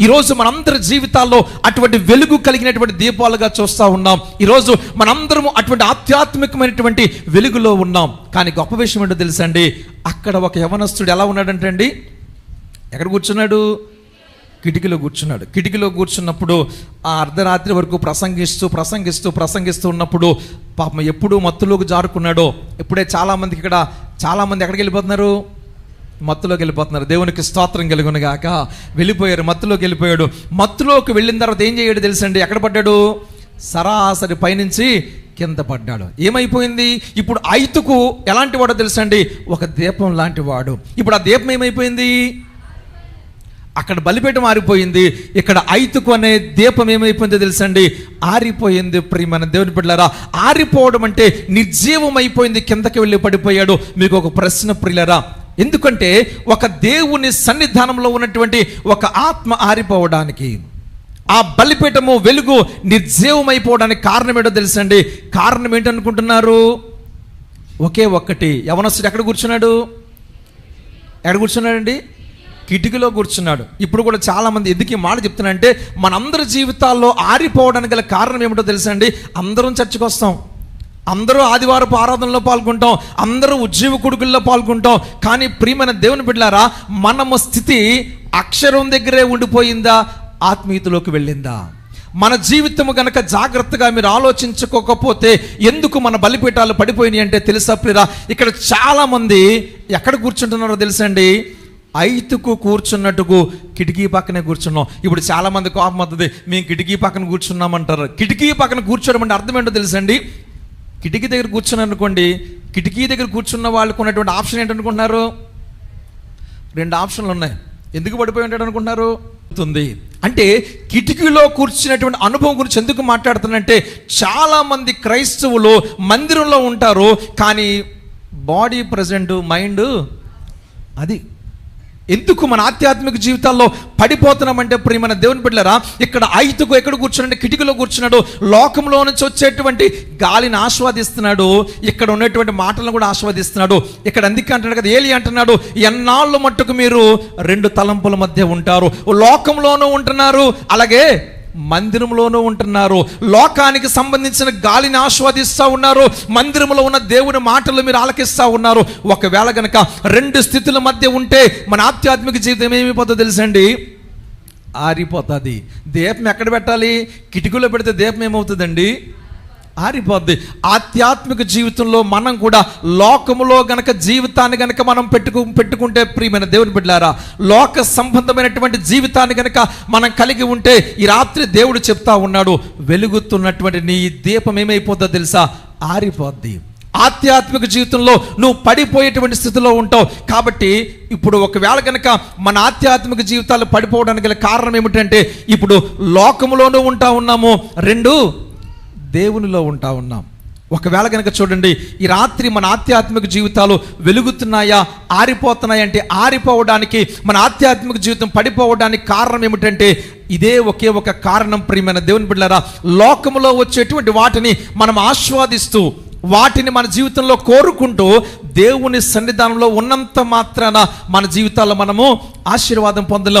ఈరోజు మనందరి జీవితాల్లో అటువంటి వెలుగు కలిగినటువంటి దీపాలుగా చూస్తూ ఉన్నాం. ఈరోజు మనందరము అటువంటి ఆధ్యాత్మికమైనటువంటి వెలుగులో ఉన్నాం. కానీ గొప్ప విషయం ఏంటో తెలుసండి? అక్కడ ఒక యవనస్తుడు ఎలా ఉన్నాడంటే అండి? ఎక్కడ కూర్చున్నాడు? కిటికీలో కూర్చున్నాడు. కిటికీలో కూర్చున్నప్పుడు ఆ అర్ధరాత్రి వరకు ప్రసంగిస్తూ ప్రసంగిస్తూ ప్రసంగిస్తూ ఉన్నప్పుడు పాపం ఎప్పుడు మత్తులోకి జారుకున్నాడో. ఇప్పుడే చాలామందికి ఇక్కడ చాలామంది ఎక్కడికి వెళ్ళిపోతున్నారు? మత్తులోకి వెళ్ళిపోతున్నారు. దేవునికి స్తోత్రం కలుగును గాక. వెళ్ళిపోయారు మత్తులోకి వెళ్ళిపోయాడు. మత్తులోకి వెళ్ళిన తర్వాత ఏం చేయడు తెలుసండి? ఎక్కడ పడ్డాడు? సరాసరి పైనుంచి కింద పడ్డాడు. ఏమైపోయింది? ఇప్పుడు ఐతుకు ఎలాంటి వాడో తెలుసండి? ఒక దీపం లాంటి వాడు. ఇప్పుడు ఆ దీపం ఏమైపోయింది? అక్కడ బలిపేట ఆరిపోయింది. ఇక్కడ ఐతుకు అనే దీపం ఏమైపోయిందో తెలుసండి? ఆరిపోయింది ప్రియమైన దేవుని బిడ్డలారా. ఆరిపోవడం అంటే నిర్జీవం అయిపోయింది కిందకి వెళ్ళి పడిపోయాడు. మీకు ఒక ప్రశ్న ప్రియులరా. ఎందుకంటే ఒక దేవుని సన్నిధానంలో ఉన్నటువంటి ఒక ఆత్మ ఆరిపోవడానికి ఆ బలిపీఠము వెలుగు నిర్జీవమైపోవడానికి కారణం ఏంటో తెలుసండి? కారణం ఏంటనుకుంటున్నారు? ఒకే ఒక్కటి. యవనస్తుడు ఎక్కడ కూర్చున్నాడు? ఎక్కడ కూర్చున్నాడండి? కిటికీలో కూర్చున్నాడు. ఇప్పుడు కూడా చాలామంది ఎందుకు ఈ మాట చెప్తున్నానంటే మనందరి జీవితాల్లో ఆరిపోవడానికి గల కారణం ఏమిటో తెలుసండి? అందరం చర్చకు వస్తాం. అందరూ ఆదివారపు ఆరాధనలో పాల్గొంటాం అందరూ ఉజ్జీవ కొడుకుల్లో పాల్గొంటాం. కానీ ప్రియమైన దేవుని బిడ్డారా మనము స్థితి అక్షరం దగ్గరే ఉండిపోయిందా ఆత్మీయతలోకి వెళ్ళిందా? మన జీవితము గనక జాగ్రత్తగా మీరు ఆలోచించుకోకపోతే ఎందుకు మన బలిపీఠాలు పడిపోయినాయి అంటే తెలుసా ప్రిరా ఇక్కడ చాలామంది ఎక్కడ కూర్చుంటున్నారో తెలుసండి? ఐతుకు కూర్చున్నట్టుకు కిటికీ పక్కనే కూర్చున్నాం. ఇప్పుడు చాలామంది కోపం వస్తుంది మేము కిటికీ పక్కన కూర్చున్నామంటారు. కిటికీ పక్కన కూర్చోడం అంటే అర్థం ఏంటో తెలుసండి? కిటికీ దగ్గర కూర్చున్నారు అనుకోండి కిటికీ దగ్గర కూర్చున్న వాళ్ళకు ఉన్నటువంటి ఆప్షన్ ఏంటనుకుంటున్నారు? రెండు ఆప్షన్లు ఉన్నాయి. ఎందుకు పడిపోయి ఉంటాడు అనుకుంటున్నారు? ఉంది అంటే కిటికీలో కూర్చున్నటువంటి అనుభవం గురించి ఎందుకు మాట్లాడుతానంటే చాలా మంది క్రైస్తవులు మందిరంలో ఉంటారు కానీ బాడీ ప్రజెంట్ మైండ్ అది ఎందుకు మన ఆధ్యాత్మిక జీవితాల్లో పడిపోతున్నామంటే ప్రియమైన దేవుని బిడ్డలరా ఇక్కడ ఐతుకు ఎక్కడ కూర్చున్నాడు కిటికీలో కూర్చున్నాడు లోకంలో నుంచి వచ్చేటువంటి గాలిని ఆస్వాదిస్తున్నాడు ఇక్కడ ఉన్నటువంటి మాటలను కూడా ఆస్వాదిస్తున్నాడు. ఇక్కడ అందుకే అంటున్నాడు కదా ఏలి అంటున్నాడు ఎన్నాళ్ళు మట్టుకు మీరు రెండు తలంపుల మధ్య ఉంటారు. లోకంలోనూ ఉంటున్నారు అలాగే మందిరంలోనూ ఉంటున్నారు. లోకానికి సంబంధించిన గాలిని ఆస్వాదిస్తూ ఉన్నారు. మందిరంలో ఉన్న దేవుని మాటలు మీరు ఆలకిస్తూ ఉన్నారు. ఒకవేళ గనక రెండు స్థితుల మధ్య ఉంటే మన ఆధ్యాత్మిక జీవితం ఏమైపోతుందో తెలుసండి? ఆరిపోతుంది. దీపం ఎక్కడ పెట్టాలి? కిటికీలో పెడితే దీపం ఏమవుతుందండి? ఆరిపోద్ది. ఆధ్యాత్మిక జీవితంలో మనం కూడా లోకములో గనక జీవితాన్ని గనక మనం పెట్టుకు పెట్టుకుంటే ప్రియమైన దేవుని బిడ్డారా లోక సంబంధమైనటువంటి జీవితాన్ని గనక మనం కలిగి ఉంటే ఈ రాత్రి దేవుడు చెప్తా ఉన్నాడు వెలుగుతున్నటువంటి నీ దీపం ఏమైపోద్దో తెలుసా? ఆరిపోద్ది. ఆధ్యాత్మిక జీవితంలో నువ్వు పడిపోయేటువంటి స్థితిలో ఉంటావు. కాబట్టి ఇప్పుడు ఒకవేళ కనుక మన ఆధ్యాత్మిక జీవితాలు పడిపోవడానికి గల కారణం ఏమిటంటే ఇప్పుడు లోకములోనూ ఉంటా ఉన్నాము. రెండు దేవునిలో ఉంటా ఉన్నాం. ఒకవేళ కనుక చూడండి ఈ రాత్రి మన ఆధ్యాత్మిక జీవితాలు వెలుగుతున్నాయా ఆరిపోతున్నాయా అంటే ఆరిపోవడానికి మన ఆధ్యాత్మిక జీవితం పడిపోవడానికి కారణం ఏమిటంటే ఇదే ఒకే ఒక కారణం ప్రియమైన దేవుని బిడ్డారా లోకములో వచ్చేటువంటి వాటిని మనం ఆస్వాదిస్తూ వాటిని మన జీవితంలో కోరుకుంటూ దేవుని సన్నిధానంలో ఉన్నంత మాత్రాన మన జీవితాల్లో మనము ఆశీర్వాదం పొందలేం.